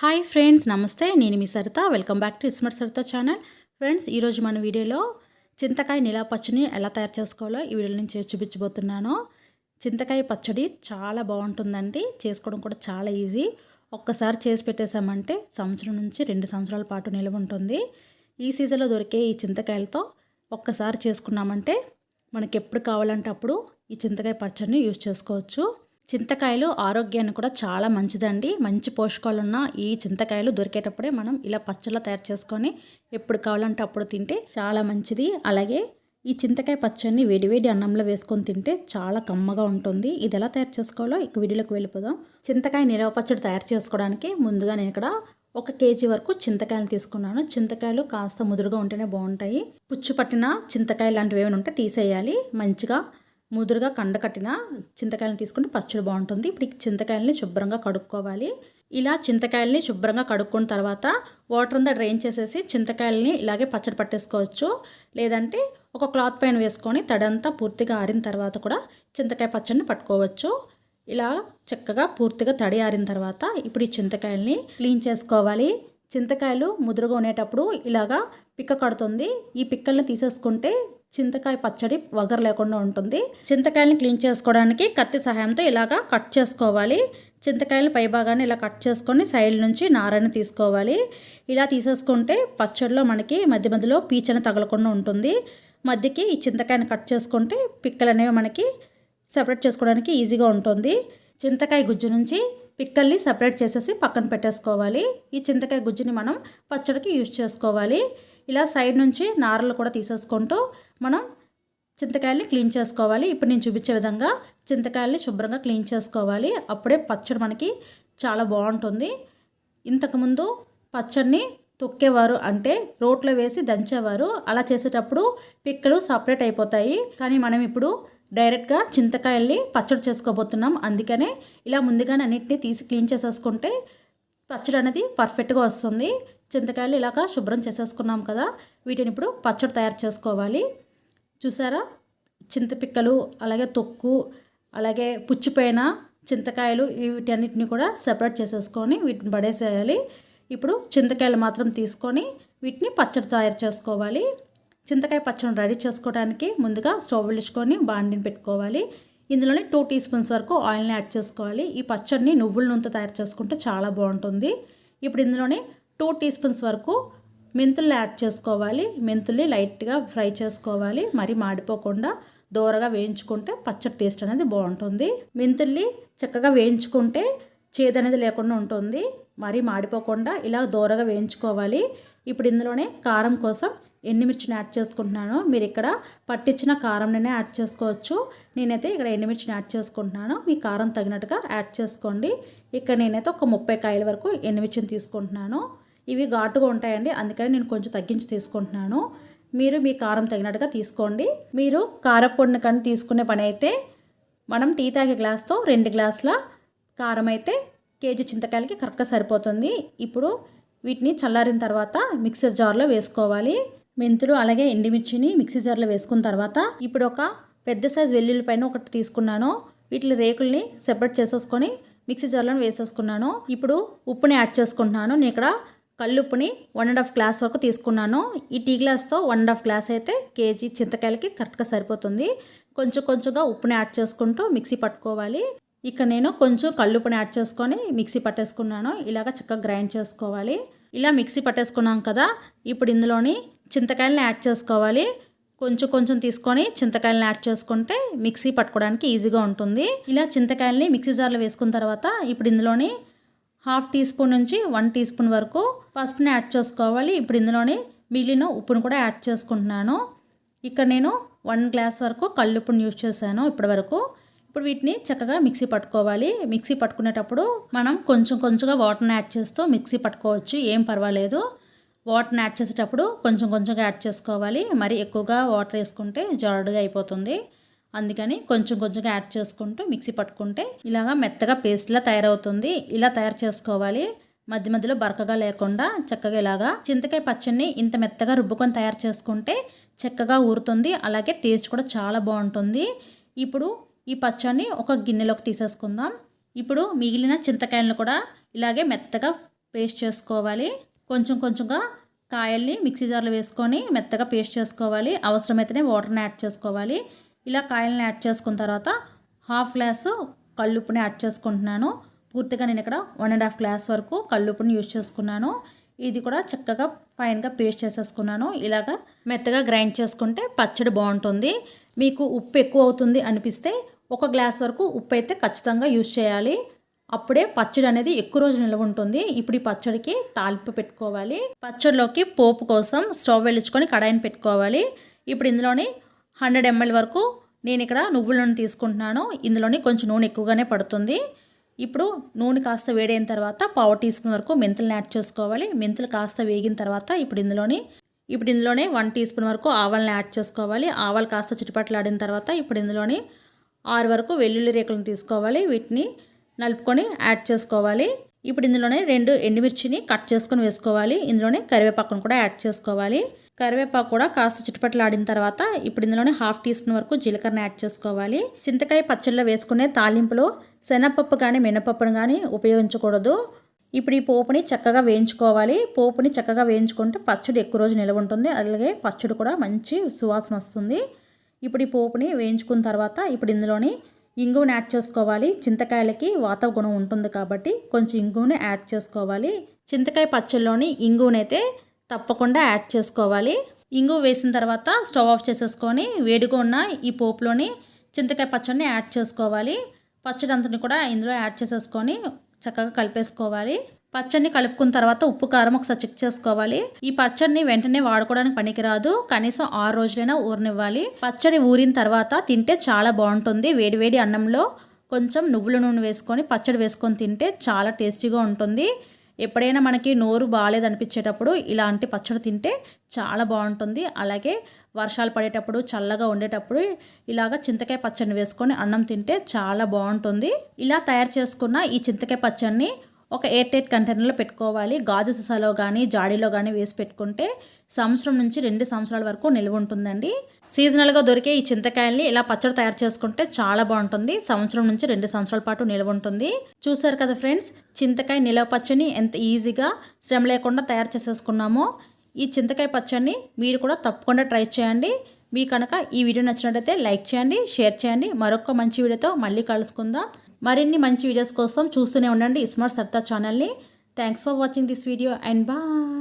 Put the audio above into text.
Hi friends నమస్తే. నేను మీ Saritha. Welcome back to ismart Saritha channel. Friends ఈరోజు మన వీడియోలో చింతకాయ నిలా పచ్చడిని ఎలా తయారు చేసుకోవాలో ఈ వీడియో నుంచి చూపించబోతున్నాను. చింతకాయ పచ్చడి చాలా బాగుంటుందండి. చేసుకోవడం కూడా చాలా ఈజీ. ఒక్కసారి చేసి పెట్టేశామంటే సంవత్సరం నుంచి రెండు సంవత్సరాల పాటు నిలవ ఉంటుంది. ఈ సీజన్లో దొరికే ఈ చింతకాయలతో ఒక్కసారి చేసుకున్నామంటే మనకి ఎప్పుడు కావాలంటే అప్పుడు ఈ చింతకాయ పచ్చడిని యూజ్ చేసుకోవచ్చు. చింతకాయలు ఆరోగ్యాన్ని కూడా చాలా మంచిదండి. మంచి పోషకాలు ఉన్న ఈ చింతకాయలు దొరికేటప్పుడే మనం ఇలా పచ్చళ్ళ తయారు చేసుకొని ఎప్పుడు కావాలంటే అప్పుడు తింటే చాలా మంచిది. అలాగే ఈ చింతకాయ పచ్చడిని వేడివేడి అన్నంలో వేసుకొని తింటే చాలా కమ్మగా ఉంటుంది. ఇది ఎలా తయారు చేసుకోవాలో ఇక వీడియోలోకి వెళ్ళిపోదాం. చింతకాయ నిలవ పచ్చడి తయారు చేసుకోవడానికి ముందుగా నేను ఇక్కడ ఒక కేజీ వరకు చింతకాయలు తీసుకున్నాను. చింతకాయలు కాస్త ముదురుగా ఉంటేనే బాగుంటాయి. పుచ్చు పట్టిన చింతకాయ లాంటివి ఏమైనా ఉంటే తీసేయాలి. మంచిగా ముదురుగా కండ కట్టిన చింతకాయలను తీసుకుంటే పచ్చడి బాగుంటుంది. ఇప్పుడు చింతకాయల్ని చింతకాయలని శుభ్రంగా కడుక్కోవాలి. ఇలా చింతకాయల్ని శుభ్రంగా కడుక్కున్న తర్వాత వాటర్ అంతా డ్రైన్ చేసేసి చింతకాయలని ఇలాగే పచ్చడి పట్టేసుకోవచ్చు. లేదంటే ఒక క్లాత్ పైన వేసుకొని తడంతా పూర్తిగా ఆరిన తర్వాత కూడా చింతకాయ పచ్చడిని పట్టుకోవచ్చు. ఇలా చక్కగా పూర్తిగా తడి ఆరిన తర్వాత ఇప్పుడు ఈ చింతకాయల్ని క్లీన్ చేసుకోవాలి. చింతకాయలు ముదురుగా ఉండేటప్పుడు ఇలాగా పిక్క కడుతుంది. ఈ పిక్కల్ని తీసేసుకుంటే చింతకాయ పచ్చడి వగర్ లేకుండా ఉంటుంది. చింతకాయలను క్లీన్ చేసుకోవడానికి కత్తి సహాయంతో ఇలాగా కట్ చేసుకోవాలి. చింతకాయలు పైభాగాన్ని ఇలా కట్ చేసుకొని సైడ్ నుంచి నారని తీసుకోవాలి. ఇలా తీసేసుకుంటే పచ్చడిలో మనకి మధ్య మధ్యలో పీచని తగలకుండా ఉంటుంది. మధ్యకి ఈ చింతకాయని కట్ చేసుకుంటే పిక్కలు అనేవి మనకి సపరేట్ చేసుకోవడానికి ఈజీగా ఉంటుంది. చింతకాయ గుజ్జు నుంచి పిక్కల్ని సపరేట్ చేసేసి పక్కన పెట్టేసుకోవాలి. ఈ చింతకాయ గుజ్జుని మనం పచ్చడికి యూజ్ చేసుకోవాలి. ఇలా సైడ్ నుంచి నారలు కూడా తీసేసుకుంటూ మనం చింతకాయల్ని క్లీన్ చేసుకోవాలి. ఇప్పుడు నేను చూపించే విధంగా చింతకాయల్ని శుభ్రంగా క్లీన్ చేసుకోవాలి. అప్పుడే పచ్చడి మనకి చాలా బాగుంటుంది. ఇంతకుముందు పచ్చడిని తొక్కేవారు అంటే రోట్లో వేసి దంచేవారు. అలా చేసేటప్పుడు పిక్కలు సపరేట్ అయిపోతాయి. కానీ మనం ఇప్పుడు డైరెక్ట్గా చింతకాయల్ని పచ్చడి చేసుకోబోతున్నాం. అందుకనే ఇలా ముందుగానే అన్నిటిని తీసి క్లీన్ చేసేసుకుంటే పచ్చడి అనేది పర్ఫెక్ట్గా వస్తుంది. చింతకాయలు ఇలాగా శుభ్రం చేసేసుకున్నాం కదా. వీటిని ఇప్పుడు పచ్చడి తయారు చేసుకోవాలి. చూసారా? చింతపిక్కలు అలాగే తొక్కు అలాగే పుచ్చిపోయిన చింతకాయలు వీటన్నిటిని కూడా సెపరేట్ చేసేసుకొని వీటిని పడేసేయాలి. ఇప్పుడు చింతకాయలు మాత్రం తీసుకొని వీటిని పచ్చడి తయారు చేసుకోవాలి. చింతకాయ పచ్చడిని రెడీ చేసుకోవడానికి ముందుగా స్టవ్ వెలుచుకొని బాండిని పెట్టుకోవాలి. ఇందులోనే టూ టీ స్పూన్స్ వరకు ఆయిల్ని యాడ్ చేసుకోవాలి. ఈ పచ్చడిని నువ్వుల నూనెతో తయారు చేసుకుంటే చాలా బాగుంటుంది. ఇప్పుడు ఇందులోనే టూ టీ స్పూన్స్ వరకు మెంతుల్ని యాడ్ చేసుకోవాలి. మెంతుల్ని లైట్గా ఫ్రై చేసుకోవాలి. మరి మాడిపోకుండా దూరగా వేయించుకుంటే పచ్చడి టేస్ట్ అనేది బాగుంటుంది. మెంతుల్ని చక్కగా వేయించుకుంటే చేదు అనేది లేకుండా ఉంటుంది. మరి మాడిపోకుండా ఇలా దూరగా వేయించుకోవాలి. ఇప్పుడు ఇందులోనే కారం కోసం ఎండుమిర్చిని యాడ్ చేసుకుంటున్నాను. మీరు ఇక్కడ పట్టించిన కారంనే యాడ్ చేసుకోవచ్చు. నేనైతే ఇక్కడ ఎండుమిర్చిని యాడ్ చేసుకుంటున్నాను. మీ కారం తగినట్టుగా యాడ్ చేసుకోండి. ఇక్కడ నేనైతే ఒక ముప్పై కాయల వరకు ఎండుమిర్చిని తీసుకుంటున్నాను. ఇవి ఘాటుగా ఉంటాయండి. అందుకని నేను కొంచెం తగ్గించి తీసుకుంటున్నాను. మీరు మీ కారం తగినట్టుగా తీసుకోండి. మీరు కారపొడిని కానీ తీసుకునే పని అయితే మనం టీ తాగే గ్లాస్తో రెండు గ్లాసుల కారం అయితే కేజీ చింతకాయలకి కరెక్ట్గా సరిపోతుంది. ఇప్పుడు వీటిని చల్లారిన తర్వాత మిక్సర్ జార్లో వేసుకోవాలి. మెంతులు అలాగే ఎండిమిర్చిని మిక్సీ జార్లో వేసుకున్న తర్వాత ఇప్పుడు ఒక పెద్ద సైజ్ వెల్లుల్లి పైన ఒకటి తీసుకున్నాను. వీటి రేకుల్ని సెపరేట్ చేసేసుకొని మిక్సీ జార్లో వేసేసుకున్నాను. ఇప్పుడు ఉప్పుని యాడ్ చేసుకుంటున్నాను. నేను ఇక్కడ కల్లుప్పుని వన్ అండ్ హాఫ్ గ్లాస్ వరకు తీసుకున్నాను. ఈ టీ గ్లాస్తో వన్ అండ్ హాఫ్ గ్లాస్ అయితే కేజీ చింతకాయలకి కరెక్ట్గా సరిపోతుంది. కొంచెం కొంచెంగా ఉప్పుని యాడ్ చేసుకుంటూ మిక్సీ పట్టుకోవాలి. ఇక్కడ నేను కొంచెం కల్లుప్పుని యాడ్ చేసుకొని మిక్సీ పట్టేసుకున్నాను. ఇలాగ చక్కగా గ్రైండ్ చేసుకోవాలి. ఇలా మిక్సీ పట్టేసుకున్నాం కదా ఇప్పుడు ఇందులోని చింతకాయలని యాడ్ చేసుకోవాలి. కొంచెం కొంచెం తీసుకొని చింతకాయలని యాడ్ చేసుకుంటే మిక్సీ పట్టుకోవడానికి ఈజీగా ఉంటుంది. ఇలా చింతకాయలని మిక్సీ జార్లో వేసుకున్న తర్వాత ఇప్పుడు ఇందులోని హాఫ్ టీ స్పూన్ నుంచి వన్ టీ స్పూన్ వరకు పసుపుని యాడ్ చేసుకోవాలి. ఇప్పుడు ఇందులోనే మిగిలిన ఉప్పును కూడా యాడ్ చేసుకుంటున్నాను. ఇక్కడ నేను వన్ గ్లాస్ వరకు కళ్ళుప్పుని యూజ్ చేశాను ఇప్పటి వరకు. ఇప్పుడు వీటిని చక్కగా మిక్సీ పట్టుకోవాలి. మిక్సీ పట్టుకునేటప్పుడు మనం కొంచెం కొంచెంగా వాటర్ని యాడ్ చేస్తూ మిక్సీ పట్టుకోవచ్చు. ఏం పర్వాలేదు. వాటర్ని యాడ్ చేసేటప్పుడు కొంచెం కొంచెంగా యాడ్ చేసుకోవాలి. మరి ఎక్కువగా వాటర్ వేసుకుంటే జారుడుగా అయిపోతుంది. అందుకని కొంచెం కొంచెంగా యాడ్ చేసుకుంటూ మిక్సీ పట్టుకుంటే ఇలాగా మెత్తగా పేస్ట్లా తయారవుతుంది. ఇలా తయారు చేసుకోవాలి. మధ్య మధ్యలో బరకగా లేకుండా చక్కగా ఇలాగా చింతకాయ పచ్చడిని ఇంత మెత్తగా రుబ్బుకొని తయారు చేసుకుంటే చక్కగా ఊరుతుంది. అలాగే టేస్ట్ కూడా చాలా బాగుంటుంది. ఇప్పుడు ఈ పచ్చడిని ఒక గిన్నెలోకి తీసేసుకుందాం. ఇప్పుడు మిగిలిన చింతకాయలను కూడా ఇలాగే మెత్తగా పేస్ట్ చేసుకోవాలి. కొంచెం కొంచెంగా కాయల్ని మిక్సీ జార్లో వేసుకొని మెత్తగా పేస్ట్ చేసుకోవాలి. అవసరమైతేనే వాటర్ని యాడ్ చేసుకోవాలి. ఇలా కాయల్ని యాడ్ చేసుకున్న తర్వాత హాఫ్ గ్లాసు కళ్ళుప్పుని యాడ్ చేసుకుంటున్నాను. పూర్తిగా నేను ఇక్కడ వన్ అండ్ హాఫ్ గ్లాస్ వరకు కళ్ళుప్పుని యూజ్ చేసుకున్నాను. ఇది కూడా చక్కగా ఫైన్గా పేస్ట్ చేసేసుకున్నాను. ఇలాగా మెత్తగా గ్రైండ్ చేసుకుంటే పచ్చడి బాగుంటుంది. మీకు ఉప్పు ఎక్కువ అవుతుంది అనిపిస్తే ఒక గ్లాస్ వరకు ఉప్పు అయితే ఖచ్చితంగా యూజ్ చేయాలి. అప్పుడే పచ్చడి అనేది ఎక్కువ రోజు నిల్వ ఉంటుంది. ఇప్పుడు ఈ పచ్చడికి తాలింపు పెట్టుకోవాలి. పచ్చడిలోకి పోపు కోసం స్టవ్ వెలించుకొని కడాయిని పెట్టుకోవాలి. ఇప్పుడు ఇందులోని హండ్రెడ్ ఎంఎల్ వరకు నేను ఇక్కడ నువ్వుల నూనె తీసుకుంటున్నాను. ఇందులోనే కొంచెం నూనె ఎక్కువగానే పడుతుంది. ఇప్పుడు నూనె కాస్త వేడైన తర్వాత పావు టీ స్పూన్ వరకు మెంతులను యాడ్ చేసుకోవాలి. మెంతులు కాస్త వేగిన తర్వాత ఇప్పుడు ఇందులోని ఇప్పుడు ఇందులోనే వన్ టీ స్పూన్ వరకు ఆవాలను యాడ్ చేసుకోవాలి. ఆవాలు కాస్త చుట్టుపట్లాడిన తర్వాత ఇప్పుడు ఇందులోని ఆరు వరకు వెల్లుల్లి రేకులను తీసుకోవాలి. వీటిని నలుపుకొని యాడ్ చేసుకోవాలి. ఇప్పుడు ఇందులోనే రెండు ఎండుమిర్చిని కట్ చేసుకొని వేసుకోవాలి. ఇందులోనే కరివేపాకును కూడా యాడ్ చేసుకోవాలి. కరివేపాకు కూడా కాస్త చిటపట్లాడిన తర్వాత ఇప్పుడు ఇందులోనే హాఫ్ టీ స్పూన్ వరకు జీలకర్ర యాడ్ చేసుకోవాలి. చింతకాయ పచ్చళ్ళలో వేసుకునే తాలింపులో శనగపప్పు కానీ మినపప్పును కానీ ఉపయోగించకూడదు. ఇప్పుడు ఈ పోపుని చక్కగా వేయించుకోవాలి. పోపుని చక్కగా వేయించుకుంటే పచ్చడి ఎక్కువ రోజు నిలవ ఉంటుంది. అలాగే పచ్చడి కూడా మంచి సువాసన వస్తుంది. ఇప్పుడు ఈ పోపుని వేయించుకున్న తర్వాత ఇప్పుడు ఇందులోని ఇంగువని యాడ్ చేసుకోవాలి. చింతకాయలకి వాత గుణం ఉంటుంది కాబట్టి కొంచెం ఇంగువని యాడ్ చేసుకోవాలి. చింతకాయ పచ్చళ్ళలోని ఇంగువనైతే తప్పకుండా యాడ్ చేసుకోవాలి. ఇంగు వేసిన తర్వాత స్టవ్ ఆఫ్ చేసేసుకొని వేడిగా ఉన్న ఈ పోపులోని చింతకాయ పచ్చడిని యాడ్ చేసుకోవాలి. పచ్చడి అంతని కూడా ఇందులో యాడ్ చేసేసుకొని చక్కగా కలిపేసుకోవాలి. పచ్చడిని కలుపుకున్న తర్వాత ఉప్పు కారం ఒకసారి చెక్ చేసుకోవాలి. ఈ పచ్చడిని వెంటనే వాడుకోవడానికి పనికిరాదు. కనీసం ఆరు రోజులైనా ఊరనివ్వాలి. పచ్చడి ఊరిన తర్వాత తింటే చాలా బాగుంటుంది. వేడివేడి అన్నంలో కొంచెం నువ్వుల నూనె వేసుకొని పచ్చడి వేసుకొని తింటే చాలా టేస్టీగా ఉంటుంది. ఎప్పుడైనా మనకి నోరు బాగాలేదనిపించేటప్పుడు ఇలాంటి పచ్చడి తింటే చాలా బాగుంటుంది. అలాగే వర్షాలు పడేటప్పుడు చల్లగా ఉండేటప్పుడు ఇలాగ చింతకాయ పచ్చడిని వేసుకొని అన్నం తింటే చాలా బాగుంటుంది. ఇలా తయారు చేసుకున్న ఈ చింతకాయ పచ్చడిని ఒక ఎయిర్ టైట్ కంటైనర్లో పెట్టుకోవాలి. గాజు సీసాలో కానీ జాడీలో కానీ వేసి పెట్టుకుంటే సంవత్సరం నుంచి రెండు సంవత్సరాల వరకు నిల్వ ఉంటుందండి. సీజనల్గా దొరికే ఈ చింతకాయల్ని ఇలా పచ్చడి తయారు చేసుకుంటే చాలా బాగుంటుంది. సంవత్సరం నుంచి రెండు సంవత్సరాల పాటు నిల్వ ఉంటుంది. చూసారు కదా ఫ్రెండ్స్ చింతకాయ నిలవ పచ్చడిని ఎంత ఈజీగా శ్రమ లేకుండా తయారు చేసేసుకున్నామో ఈ చింతకాయ పచ్చడిని మీరు కూడా తప్పకుండా ట్రై చేయండి. మీ కనుక ఈ వీడియో నచ్చినట్లయితే లైక్ చేయండి షేర్ చేయండి. మరొక మంచి వీడియోతో మళ్ళీ కలుసుకుందాం. మరిన్ని మంచి వీడియోస్ కోసం చూస్తూనే ఉండండి. స్మార్ట్ సర్తా ఛానల్ని. Thanks for watching this video and bye.